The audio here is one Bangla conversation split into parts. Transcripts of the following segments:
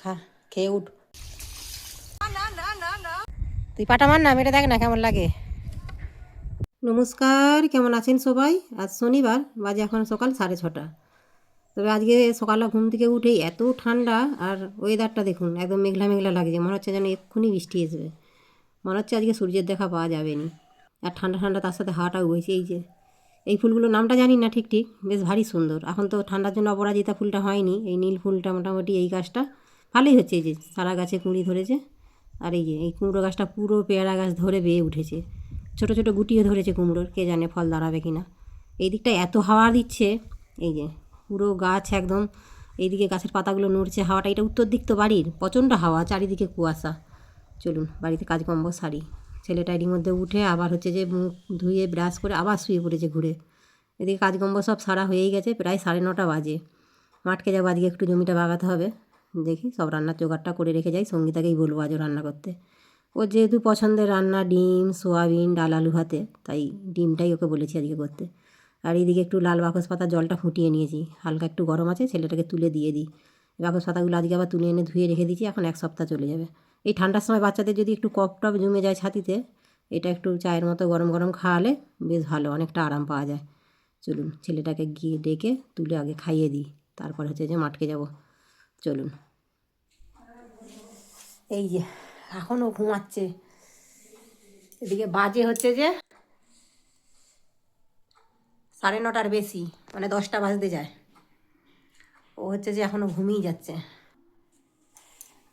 খা, খেয়ে উঠ। তুই পাটা মার না মেরে দেখ না কেমন লাগে। নমস্কার, কেমন আছেন সবাই? আজ শনিবার, বাজে এখন সকাল সাড়ে ছটা। তবে আজকে সকালে ঘুম থেকে উঠে এত ঠান্ডা, আর ওয়েদারটা দেখুন, একদম মেঘলা মেঘলা লাগছে। মনে হচ্ছে যেন এক্ষুনি বৃষ্টি আসবে মনে হচ্ছে আজকে সূর্যের দেখা পাওয়া যাবে নি আর ঠান্ডা ঠান্ডা তার সাথে হাওয়াটাও বইছে, এই যে। এই ফুলগুলোর নামটা জানি না ঠিক ঠিক, বেশ ভারী সুন্দর। এখন তো ঠান্ডার জন্য অপরাজিতা ফুলটা হয়নি। এই নীল ফুলটা মোটামুটি এই গাছটা। ভালোই হচ্ছে এই যে সারা গাছে কুঁড়ি ধরেছে। আর এই যে, এই কুমড়ো গাছটা পুরো পেয়ারা গাছ ধরে বেয়ে উঠেছে। ছোট ছোট গুটিও ধরেছে কুমড়োর, কে জানে ফল দাঁড়াবে কি না এই দিকটা এত হাওয়া দিচ্ছে, এই যে পুরো গাছ একদম এইদিকে গাছের পাতাগুলো নড়ছে হাওয়াটা। এটা উত্তর দিক তো বাড়ির, প্রচণ্ড হাওয়া, চারিদিকে কুয়াশা। চলুন, বাড়িতে কাজকর্ম সারি। ছেলেটা এরই মধ্যে উঠে আবার হচ্ছে যে মুখ ধুয়ে ব্রাশ করে আবার শুয়ে পড়েছে ঘুরে। এদিকে কাজকম্ব সব সারা হয়েই গেছে, প্রায় সাড়ে নটা বাজে। মাঠকে যাব, আজকে একটু জমিটা বাগাতে হবে। দেখি সব রান্নার জোগাড়টা করে রেখে যাই, সঙ্গীতাকেই বলব আজও রান্না করতে। ও যেহেতু পছন্দের রান্না, ডিম, সোয়াবিন, ডাল, আলু ভাতে, তাই ডিমটাই ওকে বলেছি আজকে করতে। আর এইদিকে একটু লাল বাকস পাতার জলটা ফুটিয়ে নিয়েছি। হালকা একটু গরম আছে, ছেলেটাকে তুলে দিয়ে দিই। বাকস পাতাগুলো আজকে আবার তুলে এনে ধুয়ে রেখে দিয়েছি, এখন এক সপ্তাহ চলে যাবে। এই ঠান্ডার সময় বাচ্চাদের যদি একটু কফ টপ জমে যায় ছাতিতে, এটা একটু চায়ের মতো গরম গরম খাওয়ালে বেশ ভালো, অনেকটা আরাম পাওয়া যায়। চলুন, ছেলেটাকে গিয়ে ডেকে তুলে আগে খাইয়ে দিই। তারপর হচ্ছে যে মাঠকে যাব। চলুন। এই যে, এখনও ঘুমাচ্ছে। এদিকে বাজে হচ্ছে যে সাড়ে নটার বেশি মানে দশটা বাজতে যায়। ও হচ্ছে যে এখনও ঘুমিয়ে যাচ্ছে।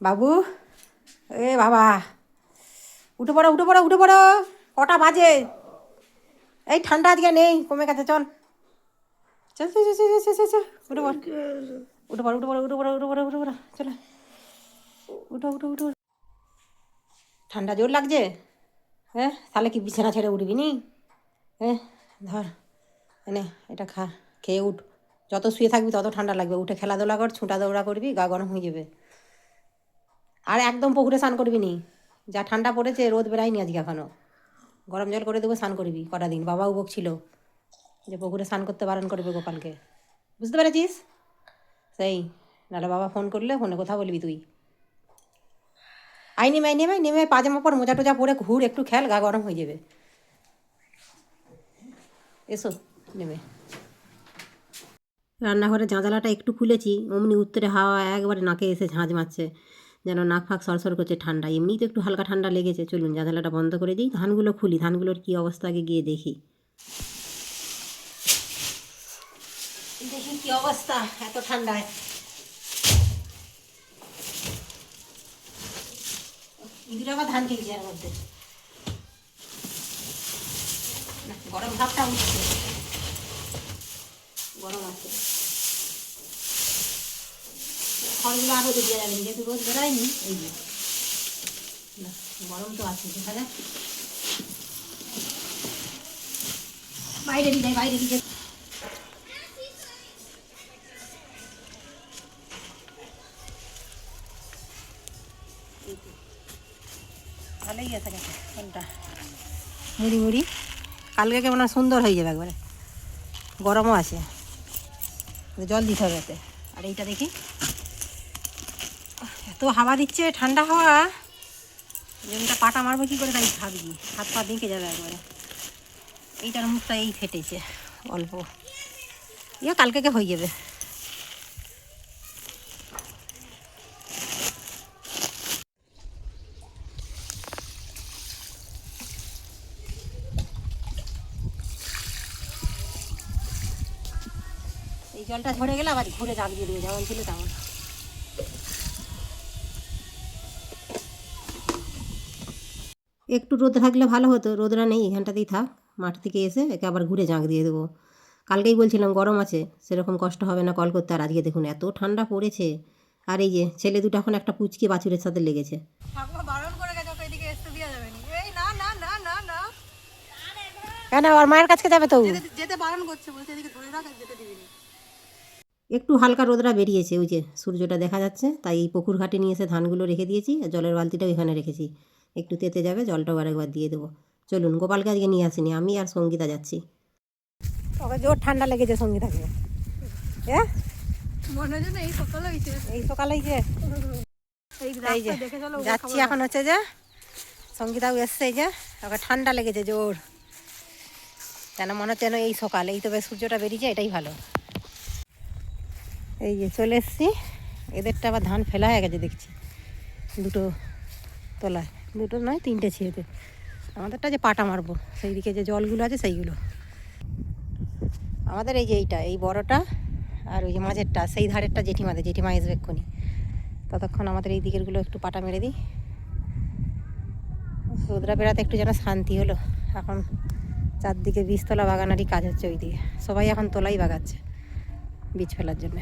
বাবু, এ বাবা, উঠে পড়ো উঠে পড়ো উঠে পড়ো, কটা বাজে? এই ঠান্ডা আজকে নেই, কমে গেছে, চল। চল চল চল চল চল চল উঠে পড়। উঠে পড়, উঠে পড়ো উঠে পড়ো উঠে পড়ো উঠে পড়ো, চলো। উঠো উঠো উঠো ঠান্ডা জোর লাগছে? হ্যাঁ তাহলে কি বিছানা ছেড়ে উঠবি নি? হ্যাঁ ধর, এনে এটা খা, খেয়ে উঠ। যত শুয়ে থাকবি তত ঠান্ডা লাগবে। উঠে খেলাধুলা কর, ছুটা দৌড়া করবি, গা গরম হয়ে যাবে। আর একদম পুকুরে স্নান করবি নি? যা ঠান্ডা পড়েছে, রোদ বেড়ায়নি আজকে এখনও গরম জল করে দেবো, স্নান করবি কটা দিন। বাবাও বকছিল যে পুকুরে স্নান করতে বারণ করবে গোপালকে। বুঝতে পেরেছিস? সেই নাহলে বাবা ফোন করলে ফোনে কথা বলবি তুই। আই নেমে আই নেমে নেমে পাজামা পর মোজা টোজা পরে ঘুর, একটু খেল, গা গরম হয়ে যাবে। এসো নেমে রান্নাঘরে জাঁজালাটা একটু খুলেছি, অমনি উত্তরে হাওয়া একবারে নাকে এসে ঝাঁঝ মারছে। যেন নাক ফাঁক সরসর করছে ঠান্ডা, এমনিই তো একটু হালকা ঠান্ডা লেগেছে। চলুন জানালাটা বন্ধ করে দিই, ধানগুলো খুলি, ধানগুলোর কী অবস্থা আগে গিয়ে দেখি। দেখি কি অবস্থা এত ঠান্ডায়। ইঁদুর আবার ধান কিনছে এর মধ্যে। গরম ভাবটা উঠছে গরম আছে। খড়গুলো আরও দিয়ে যাবে যেহেতু রোদ বেড়ায়নি এই যে। গরম তো আছে, দেখা যাক। বাইরে দিয়ে বাইরে দিয়ে ভালোই কোনটা? মুড়ি মুড়ি। কালকে কেমন সুন্দর হয়ে যাবে একবারে। গরমও আছে। জল দিতে হবে এতে। আর এইটা দেখি। এত হাওয়া দিচ্ছে, ঠান্ডা হাওয়া। জমিটা পাটা মারবো কী করে তাই ভাবি। হাত পা দিকে যাবে একবারে। এইটার মুখটা এই ফেটেছে, অল্প। ইয়ে কালকে হয়ে যাবে। এই জলটা ঝরে গেলে আবার ঘুরে জাগ দিয়ে দেবে যেমন ছিল তেমন। একটু রোদ থাকলে ভালো হতো রোদরা নেই এখানটাতেই থাক মাঠ থেকে এসে একে আবার ঘুরে জাঁক দিয়ে দেবো। কালকেই বলছিলাম গরম আছে সেরকম কষ্ট হবে না কল করতে আর আজকে দেখুন এত ঠান্ডা পড়েছে। আর এই যে ছেলে দুটো এখন একটা পুচকি বাছুরের সাথে লেগেছে। কেন আর মায়ের কাছে যাবে তো যেতে বারণ করছে বলছে এদিকে ধরে রাখ যেতে দিবি একটু হালকা রোদরা বেরিয়েছে ওই যে সূর্যটা দেখা যাচ্ছে তাই এই পুকুর ঘাটে নিয়ে এসে ধানগুলো রেখে দিয়েছি আর জলের বালতিটাও এখানে রেখেছি। একটু তেতে যাবে জলটাও আরেকবার দিয়ে দেবো। চলুন গোপালকে আজকে নিয়ে আসিনি আমি আর সঙ্গীতা যাচ্ছি। ওকে জোর ঠান্ডা লেগেছে সঙ্গীতাকে। হ্যাঁ মনে হয় এই সকালে হয়েছে। এই সকালেই যে এই যাচ্ছি এখন হচ্ছে যে সঙ্গীতাও এসছে যে ওকে ঠান্ডা লেগেছে জোর। কেন মনে হচ্ছে এই সকাল এই তবে সূর্যটা বেরিয়েছে এটাই ভালো। এই যে চলে এসছি। এদেরটা আবার ধান ফেলা হয়ে গেছে দেখছি। দুটো তলায়। দুটো নয়, তিনটে ছিঁড়েতে আমাদেরটা যে পাটা মারবো সেই দিকে যে জলগুলো আছে সেইগুলো। আমাদের এই যে এইটা, এই বড়টা আর ওই যে মাঝেরটা, সেই ধারেরটা জেঠিমাদের জেঠিমা আসবে এক্ষুনি। ততক্ষণ আমাদের এই দিকেরগুলো একটু পাটা মেরে দিই। রোদরা বেড়াতে একটু যেন শান্তি হলো। এখন চারদিকে বীজতলা বাগানারই কাজ হচ্ছে ওই দিকে সবাই এখন তোলাই বাগাচ্ছে বীজ ফেলার জন্য।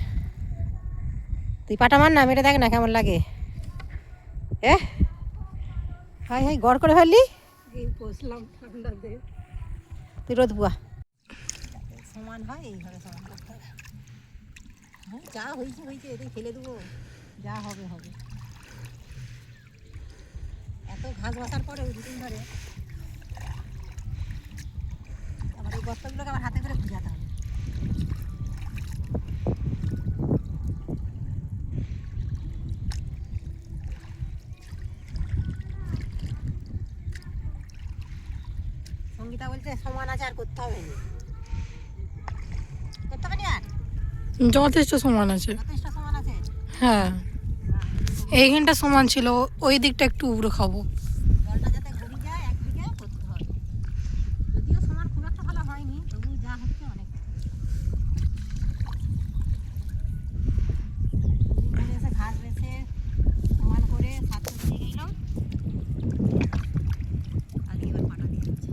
তুই পাটা মার না মেরে দেখ না কেমন লাগে। এ? হাই হাই গড় করে ফেললি? তুই রোদ বুয়া। সমান হয় এইভাবে সমান করতে হবে। হ্যাঁ যা হয়েছে হয়েছে এটাই ফেলে দেবো। যা হবে হবে। এত ঘাস বসার পরে দুদিন ধরে আবার এই বস্তাগুলোকে আবার হাতে করে বুঝাতে হবে। সঙ্গীতা বলছে সমান আছে আর করতে হবে না। করতে হবে আর? যথেষ্ট সমান আছে। যথেষ্ট সমান আছে? হ্যাঁ। এইখানটা সমান ছিল ওই দিকটা একটু উবড়ে খাব জলটা যাতে গড়ি যায় একদিকে করতে হবে যদিও সমান খুব একটা ভালো হয়নি তবু যা হচ্ছে অনেক দুদিন ধরে এসে ঘাস বেছে সমান করে সাত দিয়ে গেলাম আজকে এবার পাটা দিয়ে দিচ্ছি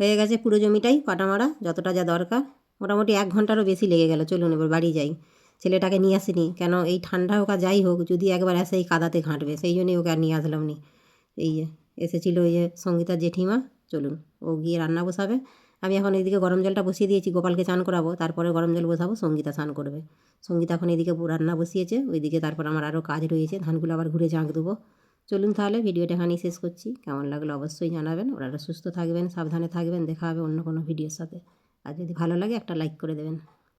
হয়ে গেছে পুরো জমিটাই পাটা মারা যতটা যা দরকার। মোটামুটি এক ঘন্টারও বেশি লেগে গেল। চলুন এবার বাড়ি যাই। ছেলেটাকে নিয়ে আসিনি। কেন? এই ঠান্ডা হোক আর যাই হোক, যদি একবার আসে এই কাদাতে ঘাঁটবে, সেই জন্যই ওকে আর নিয়ে আসলাম নি। এই যে, এসেছিল ওই যে সঙ্গীতার জেঠিমা। চলুন, ও গিয়ে রান্না বসাবে। আমি এখন এইদিকে গরম জলটা বসিয়ে দিয়েছি, গোপালকে চান করাবো। তারপরে গরম জল বসাবো, সঙ্গীতা স্নান করবে। সঙ্গীতা এখন এদিকে রান্না বসিয়েছে। ওইদিকে তারপর আমার আরও কাজ রয়েছে। ধানগুলো আবার ঘুরে জাঁক দেবো। চলুন তাহলে ভিডিওটা এখানেই শেষ করছি। কেমন লাগল অবশ্যই জানাবেন। ওরা সুস্থ থাকবেন, সাবধানে থাকবেন। দেখা হবে অন্য কোনো ভিডিওর সাথে। আর যদি ভালো লাগে একটা লাইক করে দেবেন।